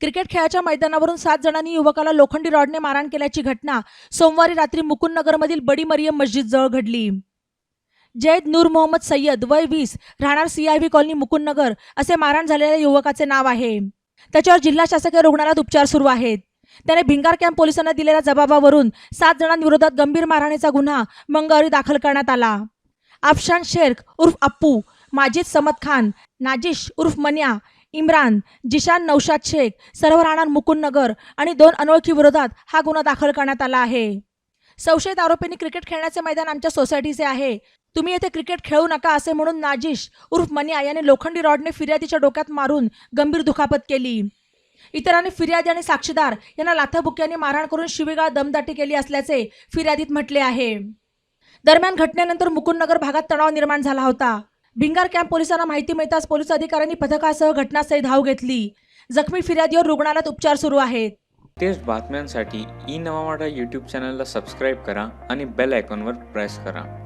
Cricket खेळाच्या मैदानावरून सात जणांनी युवकाला लोखंडी रॉडने मारहाण केल्याची घटना सोमवारी रात्री मुकुंदनगरमधील बडी मरियम मस्जिद जवळ घडली. जैद नूर मोहम्मद सय्यद वय वीस राहणार सीआयव्ही कॉलनी मुकुंदनगर असे मारहाण झालेल्या युवकाचे नाव आहे. त्याच्यावर जिल्हा शासकीय रुग्णालयात उपचार सुरू आहेत. त्याने भिंगार कॅम्प पोलिसांना दिलेल्या जबाबावरून सात जणांविरोधात गंभीर मारहाणीचा गुन्हा मंगळवारी दाखल करण्यात आला. अफशान शेख उर्फ अप्पू माजिद समद खान नाजिश उर्फ मन्या इम्रान जिशान नौशाद शेख सर्व राहणार मुकुंदनगर आणि दोन अनोळखी विरोधात हा गुन्हा दाखल करण्यात आला आहे. संशयित आरोपींनी क्रिकेट खेळण्याचे मैदान आमच्या सोसायटीचे आहे. तुम्ही येथे क्रिकेट खेळू नका असे म्हणून नाजिश उर्फ मनिया याने लोखंडी रॉडने फिर्यादीच्या डोक्यात मारून गंभीर दुखापत केली. इतरांनी फिर्यादी आणि साक्षीदार यांना लाथाबुक्यांनी मारहाण करून शिवीगाळ दमदाटी केली असल्याचे फिर्यादीत म्हटले आहे. दरम्यान घटनेनंतर मुकुंदनगर भागात तणाव निर्माण झाला होता. भिंगार कॅम्प पोलिसांना माहिती मिळताच पोलीस अधिकाऱ्यांनी पथकासह घटनास्थळी धाव घेतली. जखमी फिर्यादीवर रुग्णालयात उपचार सुरू आहेत. तेच बातम्यांसाठी ई नवा यूट्यूब चॅनलला सबस्क्राईब करा आणि बेल आयकॉनवर प्रेस करा.